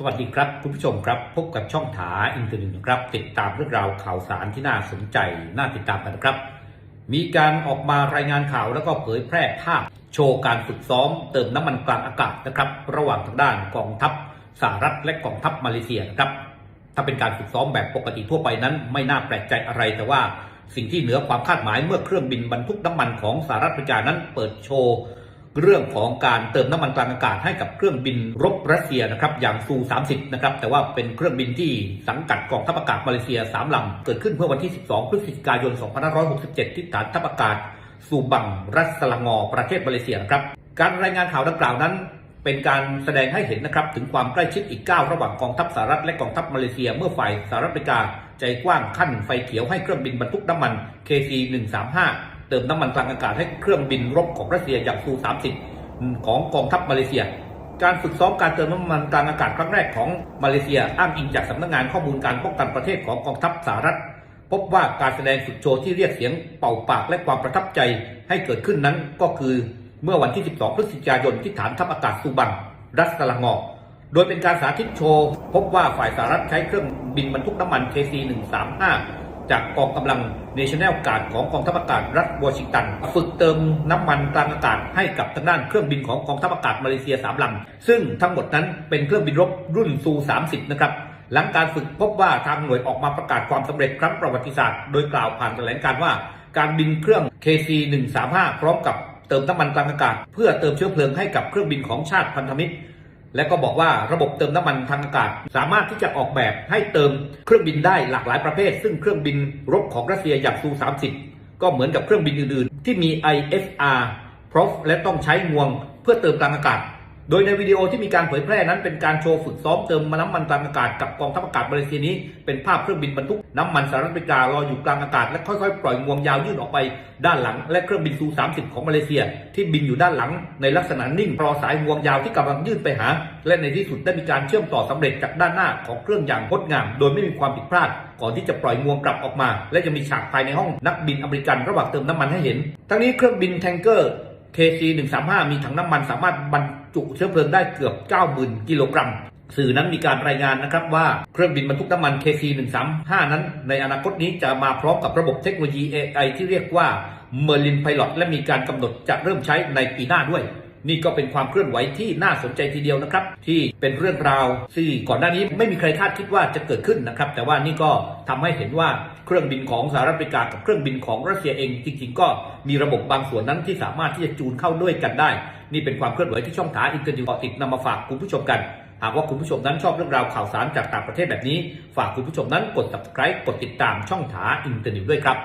สวัสดีครับคุณผู้ชมครับพบกับช่องถาอินเตอร์เน็ตนะครับ ติดตามเรื่องราวข่าวสารที่น่าสนใจน่าติดตามกันนะครับ มีการออกมารายงานข่าวแล้วก็เผยแพร่ภาพ โชว์การฝึกซ้อมเติมน้ำมันกลางอากาศนะครับ ระหว่างทางด้านกองทัพสหรัฐและกองทัพมาเลเซียนะครับถ้าเป็นการฝึกซ้อมแบบปกติทั่วไปนั้น ไม่น่าแปลกใจอะไรแต่ว่าสิ่งที่เหนือความคาดหมายเมื่อเครื่องบินบรรทุกน้ำมันของสหรัฐอเมริกานั้น เปิดโชว์ เรื่องของการเติมน้ำมันกลางอากาศให้กับเครื่องบินรบรัสเซียนะครับอย่างซู 30 นะครับแต่ว่าเป็นเครื่องบินที่สังกัดกองทัพอากาศมาเลเซีย 3 ลำ เกิดขึ้นเมื่อวันที่ 12 พฤศจิกายน 2567 ที่ฐานทัพอากาศซูบังรัสลางอประเทศมาเลเซียนะครับการรายงานข่าวดังกล่าวนั้นเป็นการแสดงให้เห็นนะครับถึงความใกล้ชิดอีกก้าวระหว่างกองทัพสหรัฐและกองทัพมาเลเซีย เมื่อฝ่ายสหรัฐอเมริกา ใจกว้างขั้นไฟเขียวให้เครื่องบินบรรทุกน้ำมัน KC-135 เติมน้ำมันกลางอากาศให้เครื่องบินรบของรัสเซียอย่างซู30 ของกองทัพมาเลเซีย การฝึกซ้อมการเติมน้ำมันกลางอากาศครั้งแรกของมาเลเซียอ้างอิงจากสำนักงานข้อมูลการป้องกันประเทศของกองทัพสหรัฐ พบว่าการแสดงฝึกโชว์ที่เรียกเสียงเป่าปากและความประทับใจให้เกิดขึ้นนั้นก็คือเมื่อวันที่ 12 พฤศจิกายนที่ฐานทัพอากาศซูบังรัสสลางอโดยเป็นการสาธิตโชว์ พบว่าฝ่ายสหรัฐใช้เครื่องบินบรรทุกน้ำมัน KC-135 จากกองกำลัง National Guard ของกองทัพอากาศรัฐวอชิงตัน ฝึกเติมน้ำมันกลางอากาศให้กับทางด้านเครื่องบินของกองทัพอากาศมาเลเซีย3ลำซึ่งทั้งหมดนั้นเป็นเครื่องบินรบรุ่นซู30 นะครับหลังการฝึกพบว่าทางหน่วยออกมาประกาศความสำเร็จครั้งประวัติศาสตร์โดยกล่าวผ่านแถลงการว่า การบินเครื่อง KC-135 พร้อมกับเติมน้ำมันกลางอากาศ เพื่อเติมเชื้อเพลิงให้กับเครื่องบินของชาติพันธมิตร และก็บอกว่าระบบเติมน้ำมันทางอากาศ สามารถที่จะออกแบบให้เติมเครื่องบินได้หลากหลายประเภท ซึ่งเครื่องบินรบของรัสเซียอย่างซู 30 ก็เหมือนกับเครื่องบินอื่น ๆ ที่มี IFR พร้อมและต้องใช้งวงเพื่อเติมกลางอากาศ โดยในวิดีโอที่มีการเผยแพร่นั้นเป็นการโชว์ฝึกซ้อมเติมน้ำมันกลางอากาศกับกองทัพอากาศมาเลเซียนี้ เป็นภาพเครื่องบินบรรทุกน้ำมันสหรัฐอเมริกาลออยู่กลางอากาศและค่อยๆ ปล่อยงวงยาวยื่นออกไปด้านหลัง และเครื่องบินซู 30 ของมาเลเซีย ที่บินอยู่ด้านหลัง ในลักษณะนิ่งรอสายงวงยาวที่กำลังยื่นไปหา และในที่สุดได้มีการเชื่อมต่อสำเร็จจากด้านหน้าของเครื่องอย่างงดงาม โดยไม่มีความผิดพลาดก่อนที่จะปล่อยงวงกลับออกมา และจะมีฉากภายในห้องนักบินอเมริกันระหว่างเติมน้ำมันให้เห็น ทั้งนี้เครื่องบินแทงเกอร์ KC-135 มีถังน้ำมันสามารถบรร จุเชื้อเพลิงได้เกือบ 90,000 กิโลกรัม สื่อนั้นมีการรายงานนะครับว่าเครื่องบินบรรทุกน้ำมัน KC-135 นั้น ในอนาคตนี้จะมาพร้อมกับระบบเทคโนโลยี AI ที่เรียกว่า Merlin Pilot และมีการกำหนดจะเริ่มใช้ในปีหน้าด้วย นี่ก็เป็นความเคลื่อนไหวที่น่าสนใจทีเดียวนะครับ ที่เป็นเรื่องราวที่ก่อนหน้านี้ไม่มีใครคาดคิดว่าจะเกิดขึ้นนะครับ แต่ว่านี่ก็ทำให้เห็นว่าเครื่องบินของสหรัฐอเมริกากับเครื่องบินของรัสเซียเองจริงๆ ก็มีระบบบางส่วนนั้นที่สามารถที่จะจูนเข้าด้วยกันได้ นี่เป็นความเคลื่อนไหวที่ช่องถาอินเตอร์เน็ตเกาะติดนำมาฝากคุณผู้ชมกันหากว่าคุณผู้ชมนั้นชอบเรื่องราวข่าวสารจากต่างประเทศแบบนี้ ฝากคุณผู้ชมนั้นกด subscribe กดติดตามช่องถาอินเตอร์เน็ตด้วยครับ